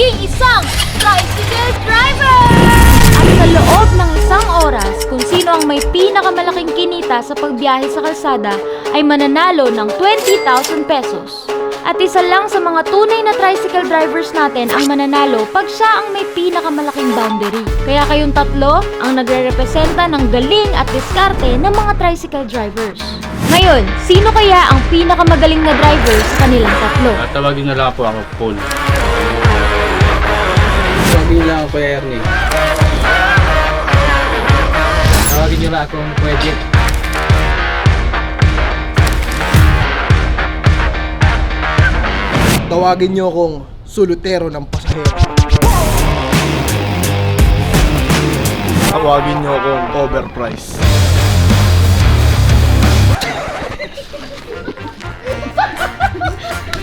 maging isang tricycle driver! At sa loob ng isang oras, kung sino ang may pinakamalaking kinita sa pagbiyahe sa kalsada ay mananalo ng 20,000 pesos. At isa lang sa mga tunay na tricycle drivers natin ang mananalo pag siya ang may pinakamalaking boundary. Kaya kayong tatlo ang nagre-representa ng galing at diskarte ng mga tricycle drivers. Ngayon, sino kaya ang pinakamagaling na driver sa kanilang tatlo? Ah, tawagin na lang po ako, Paul. Tawagin niyo lang ako Kuya Ernie. Tawagin niyo lang akong Kuya Jet. Tawagin niyo akong sulutero ng pasahero. Tawagin niyo akong overprice.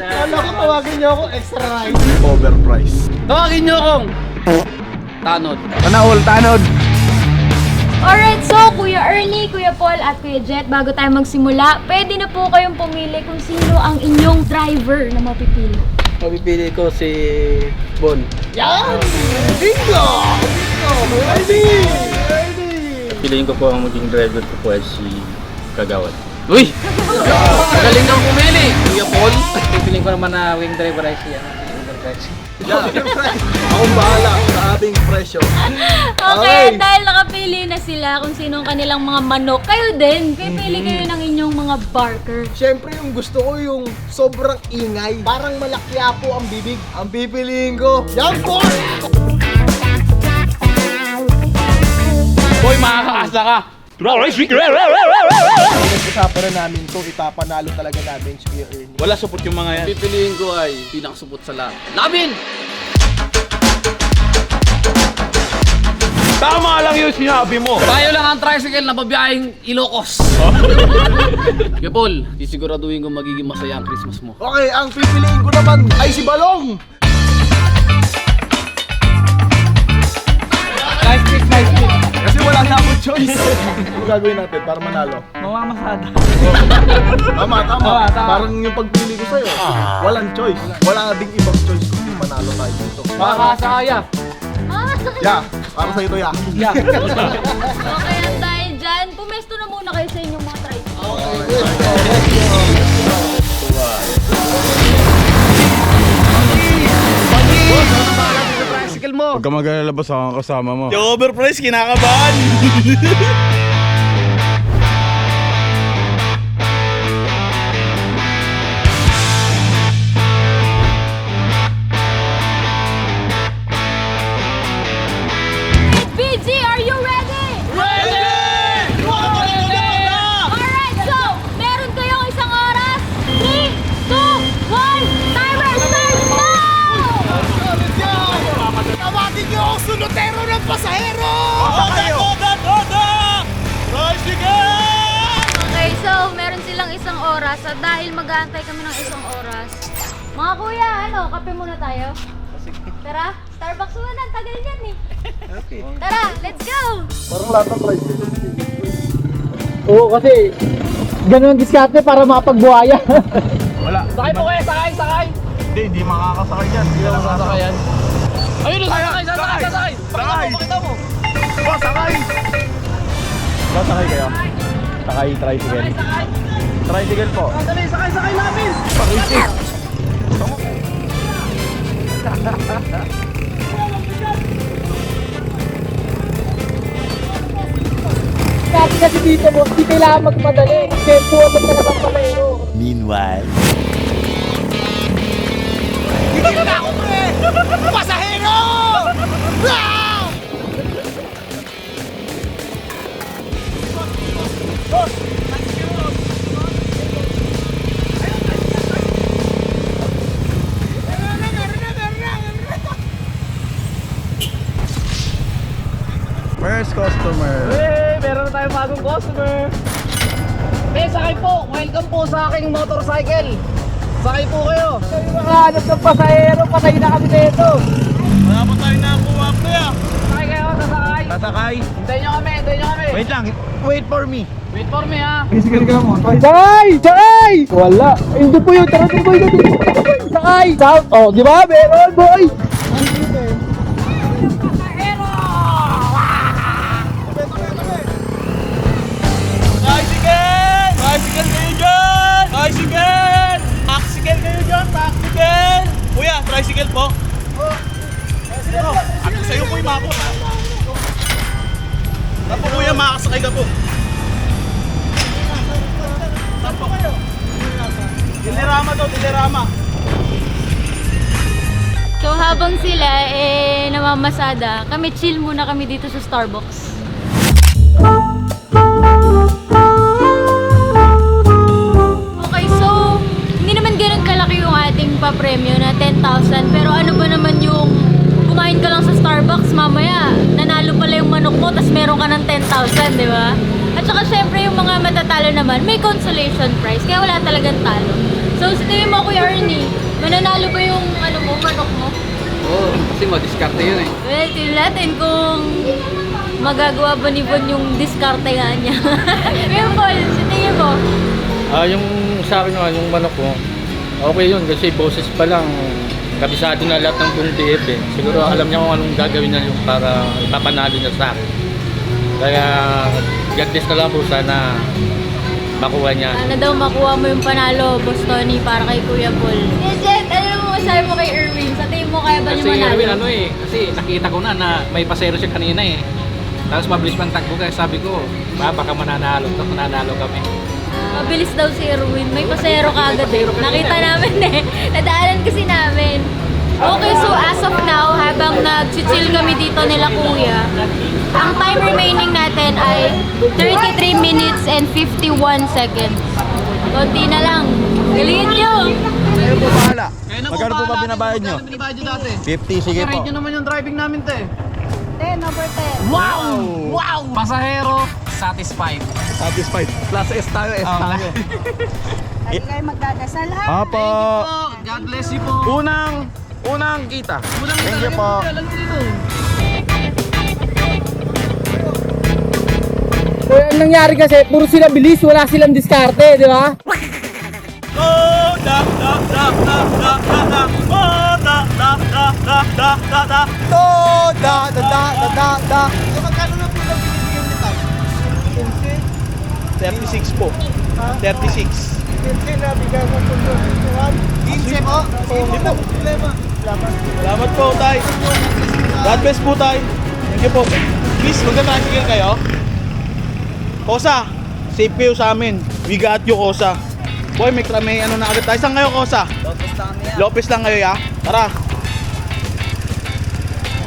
Ano ko tawagin niyo ako extra ride? Overprice. Tawagin niyo akong Tanod. Tanahol, tanod! Alright, so Kuya Ernie, Kuya Paul at Kuya Jet, bago tayo magsimula, pwede na po kayong pumili kung sino ang inyong driver na mapipili. Mapipili ko si Bon. Yan! Bingo! Bingo! Ready! Ready! Piliin ko po ang maging driver ko po ay si Kagawad. Uy! Magaling kang pumili! Kuya Paul. Pipiling ko naman na wing driver ay siya. Akong bahala sa ating presyo. Okay, Ay! dahil nakapili na sila kung sino ang kanilang mga manok, kayo din, pipili kayo ng inyong mga barker. Siyempre yung gusto ko yung sobrang ingay. Parang malakya po ang bibig. Ang pipiliin ko, yan po! Boy, makakaasa ka! Pinag-usapan na namin to, itapanalo talaga namin si Kuya Ernie. Wala support yung mga yan. Pipiliin ko ay pinakasupot sa lahat. Lamin! Tama lang yung sinabi mo! Tayo lang ang tricycle na babiyahing Ilocos. Kuya Paul, sisiguraduhin ko magiging masaya ang Christmas mo. Okay, ang pipiliin ko naman ay si Balong! Nice nice. Kasi wala na akong choice. Ano gagawin natin para manalo? Mamamasada. Tama, tama. Tama, tama. Parang yung pagpili ko sa'yo. Walang choice. Wala ding ibang choice kundi manalo tayo dito. Makakaasa kaya. Ah, sakit. Ya, para sa'yo to ya. Yeah. Okay, at dahil dyan, pumesto na muna kayo sa inyong mga tricycle. Tricycle mo. Huwag ka maglalabas ako ang kasama mo. overprice, kinakabahan! lahat ng tricycle. Oo, kasi ganun ang diskarte para makapagbuhaya. Wala. Sakay po kayo, sakay, sakay. Hindi, hindi makakasakay yan. Hindi lang Sasakay yan. Ayun, sasakay, sasakay, sasakay. Sakay! Pakita mo. Oh, sakay! Sasakay kayo? Sakay tricycle. Tricycle po. Sakay, sakay, sakay namin. Kasi kasi dito mo, hindi kailangan magmadali. Tempo mo talaga palero. Meanwhile. First customer. Meron na tayong bagong customer. Hey, sakay po. Welcome po sa aking motorcycle. Sakay po kayo. Nakahanap ng pasahero, patay na kami dito. Wala pa tayo nakakuha pa yan. Sakay kayo, sasakay. Sasakay. Hintayin nyo kami, hintayin nyo kami. Wait lang. Wait for me. Wait for me ha. Sakay! Sakay! Wala. Hindi po yun. Tara, boy. Sakay! Sound. Oh, di ba? Meron, boy. Makakasakay ka po. Tapo kayo. Dilirama daw, dilirama. So habang sila eh namamasada, kami chill muna kami dito sa Starbucks. Okay, so hindi naman ganun kalaki yung ating pa-premyo na 10,000 pero ano ba naman yung kumain ka lang sa Starbucks mamaya nanalo pala yung manok mo tapos meron ka ng 10,000, di ba? At saka syempre yung mga matatalo naman may consolation prize kaya wala talagang talo. So sa tingin mo Kuya Ernie, mananalo ba yung ano mo, manok mo? Oo, kasi madiskarte yun eh. Well, tingnan natin kung magagawa ba ni Bon yung diskarte nga niya. Yung Paul, sa tingin mo? Ah, yung sa akin naman, yung manok ko, okay yun kasi boses pa lang, kabisado na lahat ng buong DF eh. Siguro alam niya kung anong gagawin niya yung para ipapanalo niya sa akin. Kaya, God bless na lang po sana makuha niya. Sana daw makuha mo yung panalo, Boss Tony, para kay Kuya Paul. Eh, Jet, ano mo masabi mo kay Erwin? Sa tingin mo kaya ba niya Kasi manalo? Erwin, ano eh, kasi nakita ko na na may pasero siya kanina eh. Tapos mabilis pang takbo kaya sabi ko, ba baka mananalo, mananalo kami. Mabilis daw si Erwin. May pasero ka agad eh. Nakita namin eh. Nadaanan kasi namin. Okay, so as of now, habang nag-chill kami dito nila kuya, ang time remaining natin ay 33 minutes and 51 seconds. Konti na lang. Galingan nyo! Kayo po bahala. Magkano po ba binabayad nyo dati? 50, sige po. Rate nyo naman yung driving namin, te. 10, number 10. Wow! Wow! Pasahero, satisfied. Satisfied. Plus S tayo, S tayo. Lagi kayo magdadasal ha. Apo. Oh, God bless you po. Unang, unang kita. Unang Thank you po. Dito. So, ang nangyari kasi, puro sila bilis, wala silang diskarte, di ba? Oh, da da da da da da da. Oh, da da da da da da da. To, da, da, da, da, da, da. 36 po. 36. 15 na bigyan mo po po. 15 po. Hindi po. Problema. Salamat po, Tay. God bless po, Tay. Thank you po. Please, magka-tricycle kayo. Kosa, safe kayo sa amin. We got you, Kosa. Boy, may, may ano na agad tayo. Saan kayo, Kosa? Lopez lang kami Lopez lang kayo, ya? Tara.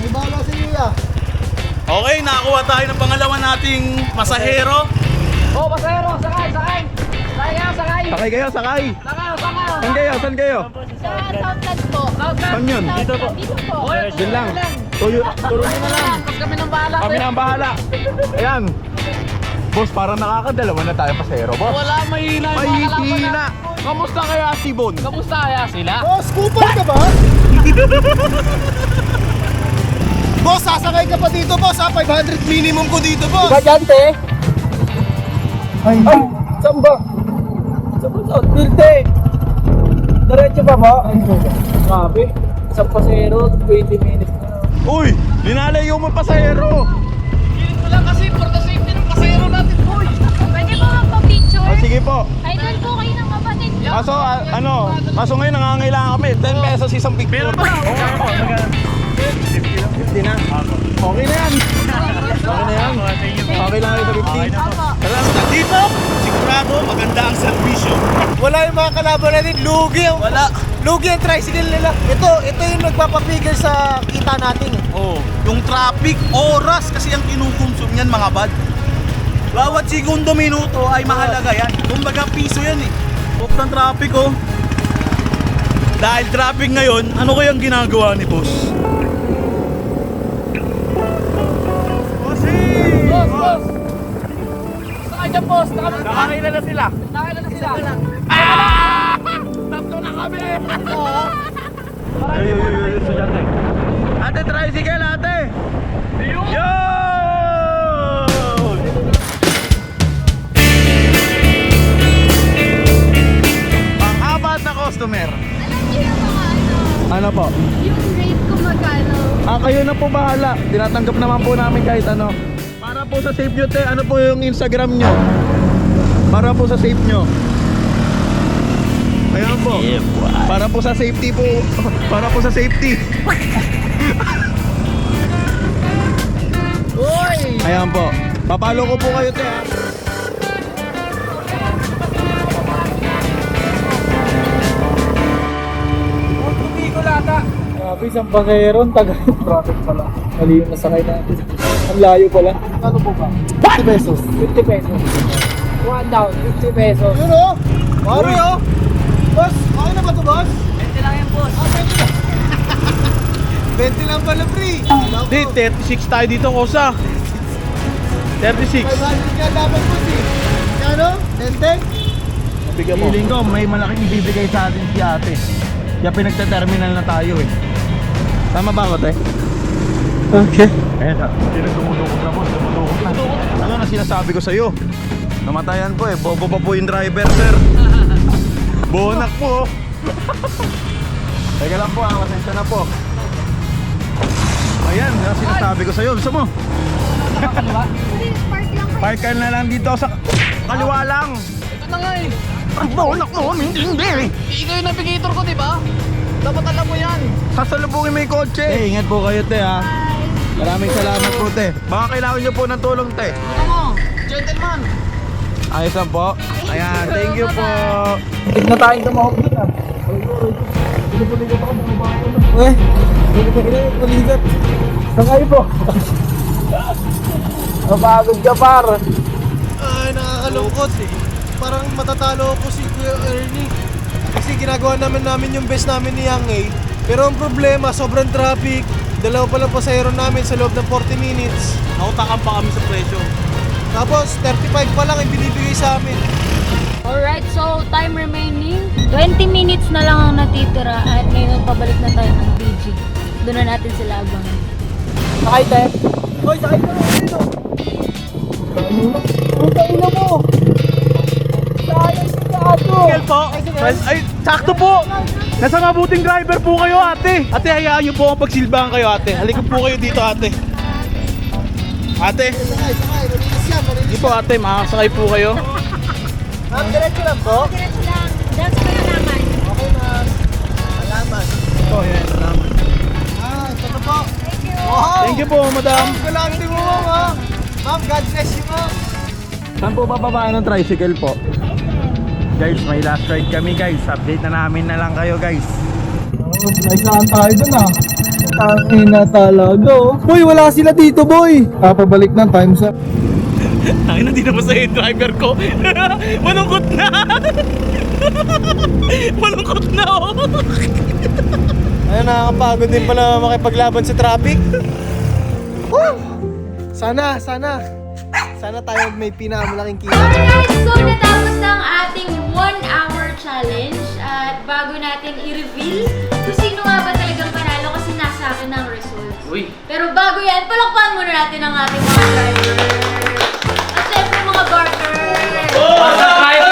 May bahala sa iyo, ya. Okay, nakakuha tayo ng pangalawa nating masahero. Oh, pasahero, sakay, sakay. Sakay nga, sakay. Sakay kayo, sakay. Sakay, sakay. Saan kayo? Saan kayo? Sa Southland po. Saan yun? Dito po. Dito po. Diyan lang. Tuyo, turo nyo na lang. Tapos kami ng bahala. Kami na ang bahala. Ayan. Boss, parang nakakadalawa na tayo pasero, boss. Wala, mahina yung mga kalaban Mahihina. na. Kamusta kayo, Asibon? Kamusta kaya sila? Boss, kupal ka ba? boss, sasakay ka pa dito, boss. Ha? 500 minimum ko dito, boss. Diba dyan, te? Ay, ay, saan ba? Saan ba sa Tilte? Diretso pa ba? Ay, grabe. Isang pasero, 20 minutes na. Uy, linalayo mo pasahero. Pilit mo lang kasi for the safety ng pasahero natin, boy. Pwede po magpa-picture? Ah, sige po. Ay, doon po kayo ng kapatid. Kaso, ah, ano, kaso ngayon nangangailangan kami. 10 pesos isang picture. Oo, po. 50 na. Okay na yan. Okay na yan. Okay lang kayo sa 50. Salamat. Dito, sigurado maganda ang servisyo. Wala yung mga kalaban natin. Lugi ang... Wala. Lugi ang tricycle nila. Ito, ito yung nagpapapigil sa kita natin. eh. Oh, yung traffic, oras kasi ang kinukonsum niyan mga bad. Bawat segundo minuto ay mahalaga yan. Kumbaga piso yan eh. Off ng traffic oh. Dahil traffic ngayon, ano kayang ginagawa ni boss? Dyan, boss. Nakam- Nakakailan na sila. Nakailan na sila. Tatlo na kami. Ay, ay, ay, ay, estudyante. Ate, tricycle, ate! Yo! Pang-apat na customer. Alam niyo yung mga ano, Ano po? yung rate kung magkano. Ah, kayo na po bahala. Tinatanggap naman po namin kahit ano. Para po sa save nyo, te, ano po yung Instagram nyo? Para po sa save nyo. Ayun po. Para po sa safety po. Para po sa safety. Ayan po. Papalo ko po kayo, te. ah. Grabe, isang pangeron, taga traffic pala. Mali yung nasakay natin. Ang layo pala. Ano po ba? 50 pesos. 50 pesos. One down, 50 pesos. Yun o. Pare o. Boss, okay na ba to boss? 20 lang yan boss. Ah, 20 lang. 20 lang pala free. Hindi, 36 tayo dito, Kosa. 36. 500 ka dapat boss eh. Kano? 10 Bigyan mo. Feeling ko, may malaking ibibigay sa atin si ate. Kaya pinagta-terminal na tayo eh. Tama ba ako, te? Okay. Ayan, ha. Sino dumudukot na po? Dumudukot na. Ano na sinasabi ko sa'yo? Namatayan po eh. Bobo pa po yung driver, sir. Bonak po. Teka lang po, ah. Pasensya na po. Ayan, ano sinasabi ko sa'yo. Gusto mo? Park ka na lang dito sa kaliwa lang. Ito na nga eh. Ang bonak mo, hindi, hindi. Ikaw yung navigator ko, di ba? Dapat alam mo yan. Sasalubungin mo yung kotse. Eh, ingat po kayo, te, ha. Maraming salamat po, te. Baka kailangan nyo po ng tulong, te. Mo, gentleman. Ayos lang po. Ayan, thank you po. Hindi na tayong tumahog dun ah. Pinupuligat ako bago na. Eh, pinupuligat. Saan kayo po? Mapagod ka par. Ay, nakakalungkot. Parang matatalo ako si Kuya Ernie. Kasi ginagawa namin namin yung best namin ni Yang A. Pero ang problema, sobrang traffic. Dalawa pa lang pasahero namin sa loob ng 40 minutes. Nautakan pa kami sa presyo. Tapos 35 pa lang yung binibigay sa amin. Alright, so time remaining. 20 minutes na lang ang natitira at ngayon pabalik na tayo ng BG. Doon na natin sila abangan. Sakay tayo. Hoy, sakay ka na. Puta ina mo. Kel po. Ay, sakto po. Nasa mabuting driver po kayo, ate. Ate, hayaan nyo po akong pagsilbahan kayo, ate. Halika po kayo dito, ate. Ate, dito ate, makakasakay po kayo. Ma'am, diretso lang po. Diretso lang. Dance ka na naman. Okay, ma'am. Salamat. Ito, yan, salamat. Ah, ito na po. Thank you. Wow! Thank you po, madam. Ang galante mo, ma'am, ha? Ma'am, God bless you, ma'am. Saan po bababaan ng tricycle po? Guys, may last ride kami guys. Update na namin na lang kayo guys. Oh, naisahan tayo dun ah. Tangina talaga oh. Boy, wala sila dito boy. Papabalik na time sa... Ay, na di na masaya yung driver ko. Malungkot na. Malungkot na oh. Ayun, nakakapagod din pala makipaglaban sa traffic. Sana, sana. Sana tayo may pinakamalaking kita. Alright, so natapos na ang ating 1 hour challenge at bago natin i-reveal kung sino nga ba talagang panalo kasi nasa akin ang results. Uy, Pero bago yan, palakpakan muna natin ang ating mga driver. At syempre mga barker. driver!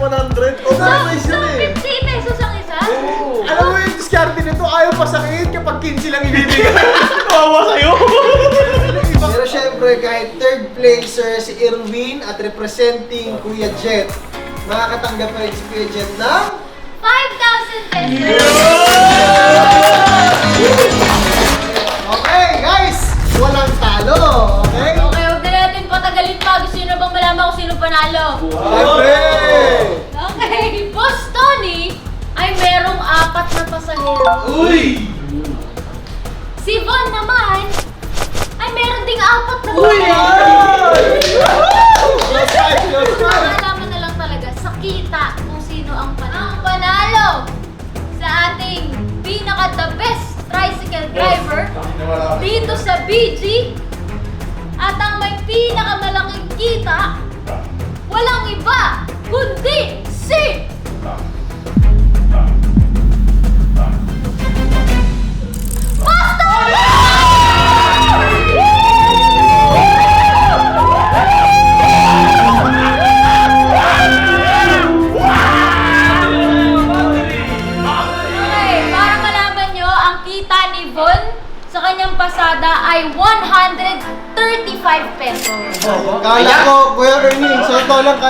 100. O, So, so 50 pesos ang isa? Alam mo yung diskarte nito, ayaw pasakit kapag 15 lang ibibigay. Kawawa kayo. Pero syempre, kahit third placer si Irwin at representing Kuya Jet, makakatanggap pa rin si Kuya Jet ng 5,000 pesos! Okay, guys! Walang talo, okay? Patagalin pa. Gusto nyo na bang malaman kung sino panalo? Siyempre! Okay, Boss Tony ay merong apat na pasahero. Uy!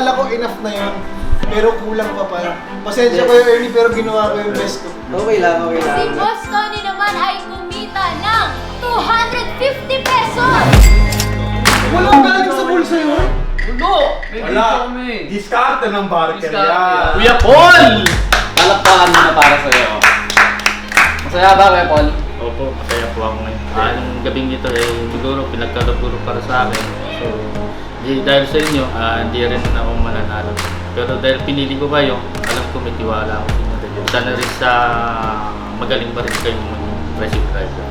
Sa totoo lang, kala ko enough na yun. Pero kulang pa pala. Pasensya Kuya Ernie, pero ginawa ko yung best ko. Okay lang, okay Si Boss Tony naman ay kumita ng 250 pesos! Walang galing sa bulsa yun? Wala. Diskarte ng barker yan. Kuya Paul! Palakpakan mo na para sa'yo. Masaya ba, Kuya Paul? Opo, masaya po ako ngayon. Ah, yung gabing ito eh, siguro pinagkalaburo para sa akin. So, di, dahil sa inyo, ah, hindi rin ako mananalo. Pero dahil pinili ko kayo, alam ko may tiwala ako sa inyo. rin. Sana rin sa magaling pa rin kayong racing driver.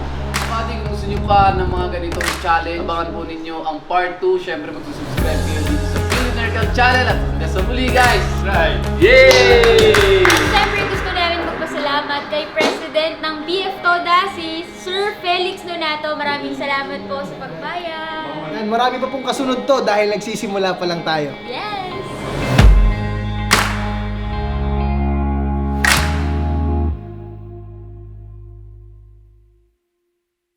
Pati kung gusto nyo pa ng mga ganitong challenge, abangan po ninyo ang part 2. Siyempre magsusubscribe kayo dito sa Billionaire Girl Channel. At hanggang sa muli guys! Right! Yay! Siyempre gusto namin magpasalamat kay President ng BF Toda, si Sir Felix Nonato. Maraming salamat po sa pagbayad. Yan, marami pa pong kasunod to dahil nagsisimula pa lang tayo. Yes!